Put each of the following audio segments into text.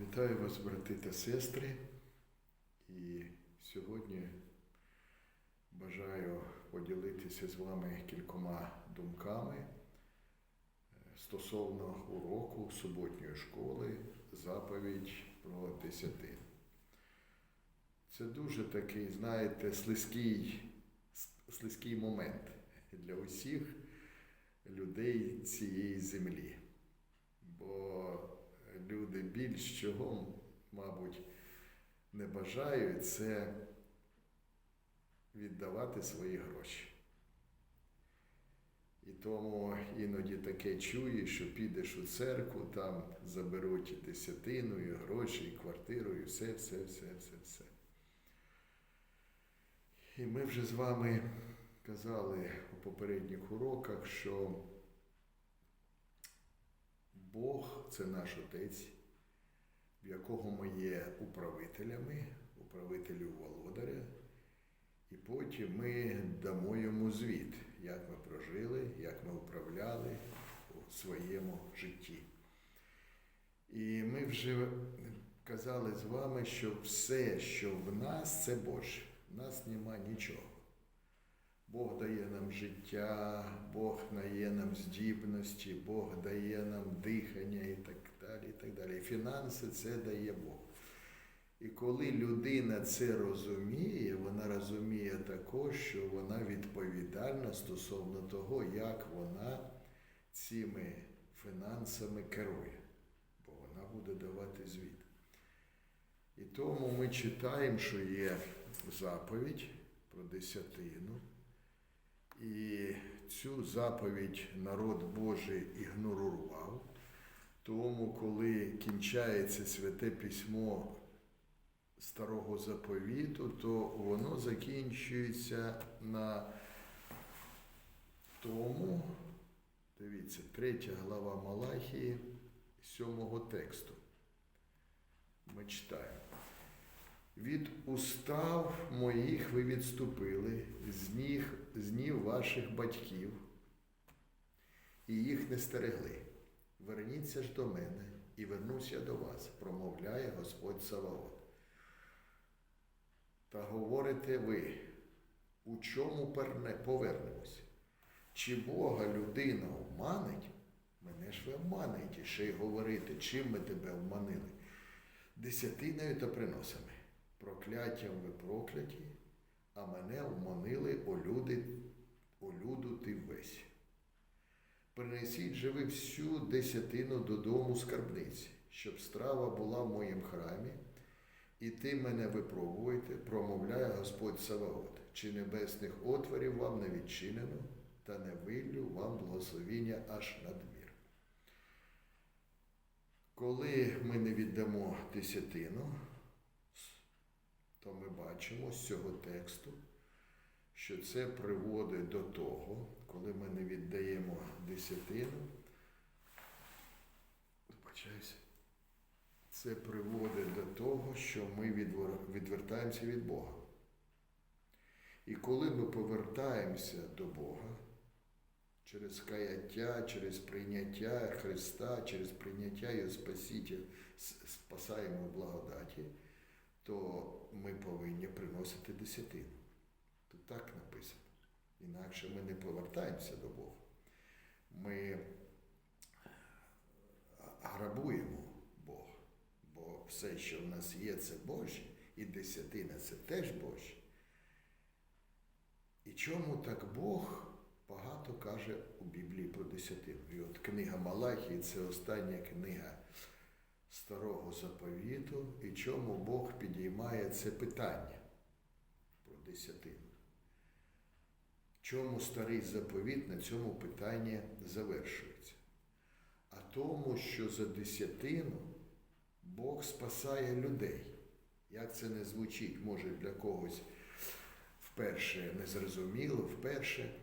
Вітаю вас, брати та сестри. І сьогодні бажаю поділитися з вами кількома думками е, стосовно уроку суботньої школи заповідь про десятину. Це дуже такий, знаєте, слизький, слизький момент для усіх людей цієї землі. Бо люди більш чого, мабуть, не бажають це віддавати свої гроші. І тому іноді таке чуєш, що підеш у церкву, там заберуть десятину, і гроші, і квартиру, і все, все, все, все, все. І ми вже з вами казали у попередніх уроках, що Бог це наш Отець, в якого ми є управителями, управителю володаря, і потім ми дамо йому звіт, як ми прожили, як ми управляли у своєму житті. І ми вже казали з вами, що все, що в нас, це Боже. В нас нема нічого. Бог дає нам життя, Бог дає нам здібності, Бог дає нам дихання і так далі. І так далі. Фінанси це дає Бог. І коли людина це розуміє, вона розуміє також, що вона відповідальна стосовно того, як вона цими фінансами керує, бо вона буде давати звіт. І тому ми читаємо, що є заповідь про десятину. І цю заповідь народ Божий ігнорував. Тому, коли кінчається святе письмо старого заповіту, то воно закінчується на тому, дивіться, третя глава Малахії, сьомого тексту. Ми читаємо. Від устав моїх ви відступили, з ніг, з ніг ваших батьків, і їх не стерегли. Верніться ж до мене, і вернусь я до вас, промовляє Господь Саваот. Та говорите ви, у чому перне повернемось? Чи Бога людина обманить? Мене ж ви обмануєте, ще й говорите, чим ми тебе обманили? Десятиною та приносами. Прокляттям ви прокляті, а мене обманили олюди, олюду ти весь. Принесіть же ви всю десятину додому скарбниці, щоб страва була в моїм храмі, і ти мене випробуєте, промовляє Господь Саваот, чи небесних отворів вам не відчинено, та не виллю вам благословіння аж надмір. Коли ми не віддамо десятину, то ми бачимо з цього тексту, що це приводить до того, коли ми не віддаємо десятину, це приводить до того, що ми відвер- відвертаємося від Бога. І коли ми повертаємося до Бога через каяття, через прийняття Христа, через прийняття Його спаситель, спасаємо благодаті, то ми повинні приносити десятину. Тут так написано. Інакше ми не повертаємося до Бога. Ми грабуємо Бога. Бо все, що в нас є, це Боже, і десятина це теж Боже. І чому так Бог багато каже у Біблії про десятину? І от книга Малахії це остання книга старого заповіту, і чому Бог підіймає це питання про десятину. Чому старий заповіт на цьому питанні завершується? А тому, що за десятину Бог спасає людей. Як це не звучить, може для когось вперше незрозуміло, вперше,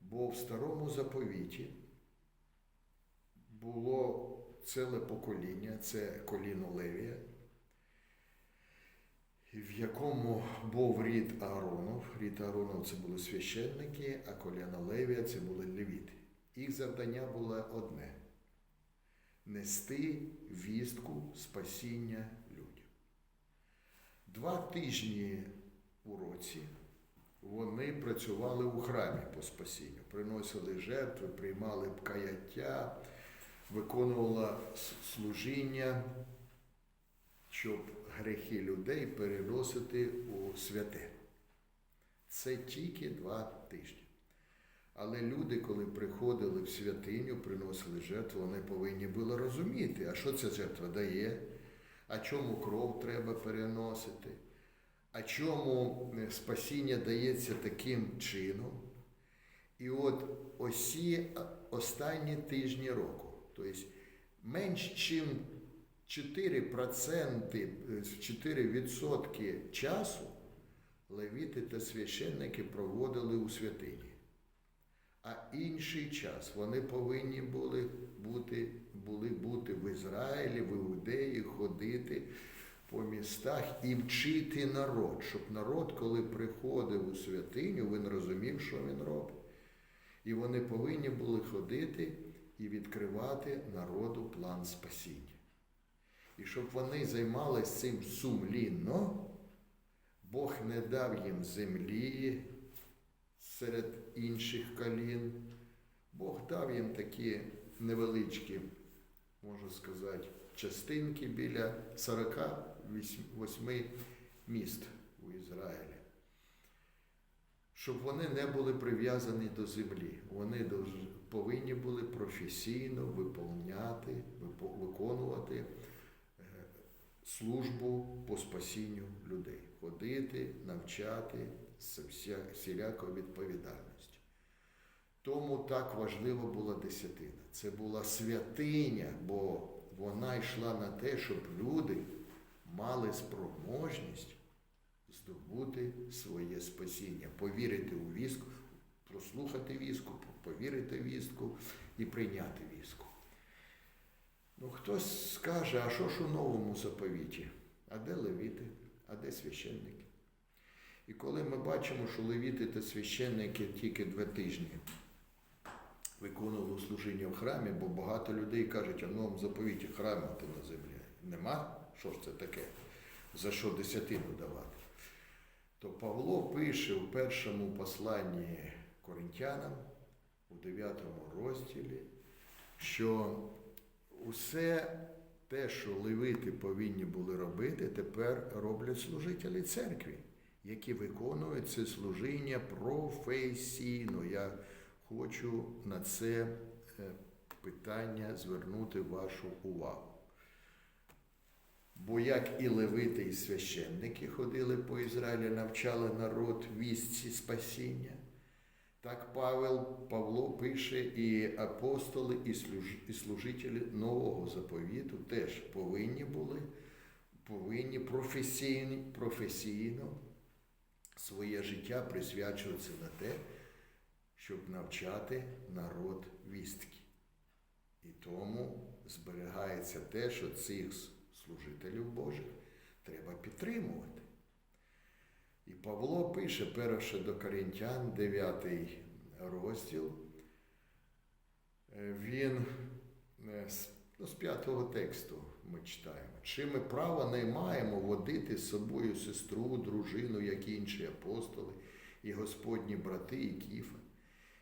бо в старому заповіті було ціле покоління, це коліно Левія, в якому був рід Ааронов. Рід Ааронов це були священники, а коліно Левія це були левіти. Їх завдання було одне нести вістку спасіння людям. Два тижні у році вони працювали у храмі по спасінню, приносили жертви, приймали каяття, виконували с- служіння, щоб грехи людей переносити у святе. Це тільки два тижні. Але люди, коли приходили в святиню, приносили жертву, вони повинні були розуміти, а що ця жертва дає, а чому кров треба переносити, а чому е, спасіння дається таким чином. І от осі останні тижні року, тобто менш ніж 4%, е, 4% часу левіти та священники проводили у святині. А інший час вони повинні були бути, були бути в Ізраїлі, в Іудеї, ходити по містах і вчити народ, щоб народ, коли приходив у святиню, він розумів, що він робить. І вони повинні були ходити і відкривати народу план спасіння. І щоб вони займалися цим сумлінно, Бог не дав їм землі серед інших колін. Бог дав їм такі невеличкі, можна сказати, частинки біля 48 міст у Ізраїлі. Щоб вони не були прив'язані до землі. Вони повинні були професійно виповняти, виконувати е, службу по спасінню людей, ходити, навчати з всілякою відповідальністю. Тому так важлива була десятина. Це була святиня, бо вона йшла на те, щоб люди мали спроможність здобути своє спасіння, повірити у вістку, прослухати вістку, повірити в вістку і прийняти вістку. Ну, хтось скаже, а що ж у новому заповіті? А де левіти, а де священники? І коли ми бачимо, що левіти та священники тільки два тижні виконували служіння в храмі, бо багато людей кажуть, а в новому заповіті храму ти на землі. Нема? Що ж це таке? За що десятину давати? То Павло пише у першому посланні коринтянам у 9 розділі, що усе те, що левити повинні були робити, тепер роблять служителі церкві, які виконують це служіння професійно. Я хочу на це е, питання звернути вашу увагу. Бо як і левити, і священники ходили по Ізраїлі, навчали народ вістці спасіння, так Павел, Павло пише, і апостоли, і, служ, і служителі нового заповіту теж повинні були, повинні професійно, професійно своє життя присвячуватися на те, щоб навчати народ вістки. І тому зберігається те, що цих служителів Божих треба підтримувати. І Павло пише перше до Коринтян, 9 розділ. Е, Він е, ну, з п'ятого тексту ми читаємо. Чи ми права не маємо водити з собою сестру, дружину, як інші апостоли, і Господні брати, і Кіфа?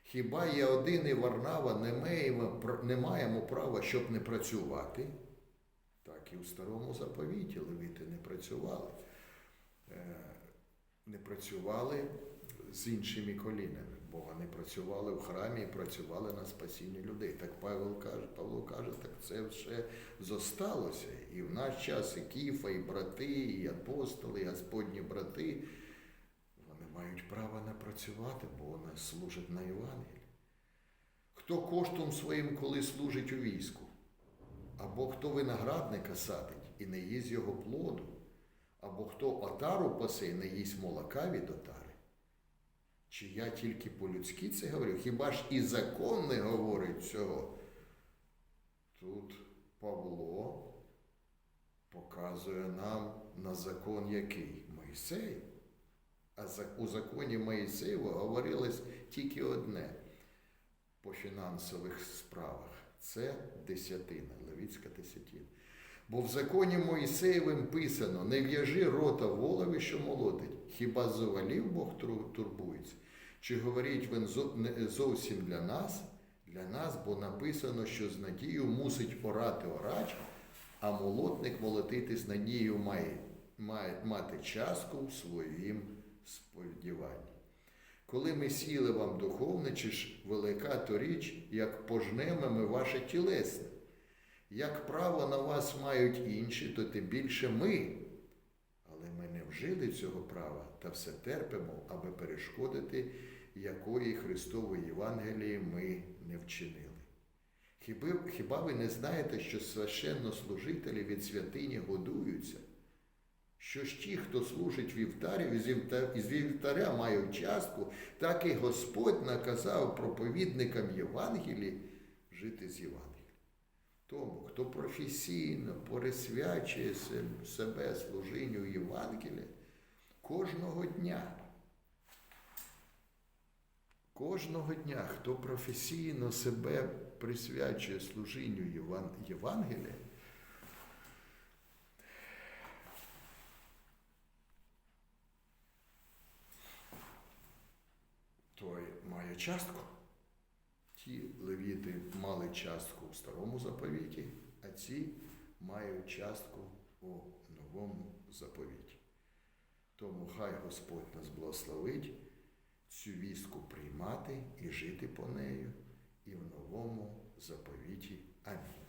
Хіба є один і Варнава не маємо, не маємо права, щоб не працювати? І у старому заповіті левіти не працювали. Е, Не працювали з іншими колінами, бо вони працювали в храмі і працювали на спасіння людей. Так Павло каже, Павло каже, так це все зосталося. І в наш час і Кіфа, і брати, і апостоли, і Господні брати, вони мають право не працювати, бо вони служать на Євангелії. Хто коштом своїм коли служить у війську? Або хто виноградника садить і не їсть його плоду, або хто отару пасе і не їсть молока від отари. Чи я тільки по-людськи це говорю? Хіба ж і закон не говорить цього? Тут Павло показує нам на закон який? Мойсей. А у законі Моїсеєва говорилось тільки одне по фінансових справах. Це десятина, левіцька десятина. Бо в законі Моїсеєвим писано: не в'яжи рота волові, що молотить. Хіба завалів Бог турбується? Чи говорить він зовсім для нас? Для нас, бо написано, що з надією мусить оратиорач, а молотник молотити з надією має, має мати частку в своїм сподіванні. Коли ми сіли вам духовне, чи ж велика то річ, як пожнемо ми ваше тілесне. Як право на вас мають інші, то тим більше ми. Але ми не вжили цього права та все терпимо, аби перешкодити, якої Христової Євангелії ми не вчинили. Хіба ви не знаєте, що священнослужителі від святині годуються? Що ж ті, хто служить вівтарю, із вівта- вівтаря мають частку, так і Господь наказав проповідникам Євангелії жити з Євангелієм. Тому, хто професійно пересвячує себе служінню Євангелія кожного дня. Кожного дня, хто професійно себе присвячує служінню Євангелія, має частку. Ті левіти мали частку в старому заповіті, а ці мають частку у новому заповіті. Тому хай Господь нас благословить цю віску приймати і жити по нею і в новому заповіті. Амінь.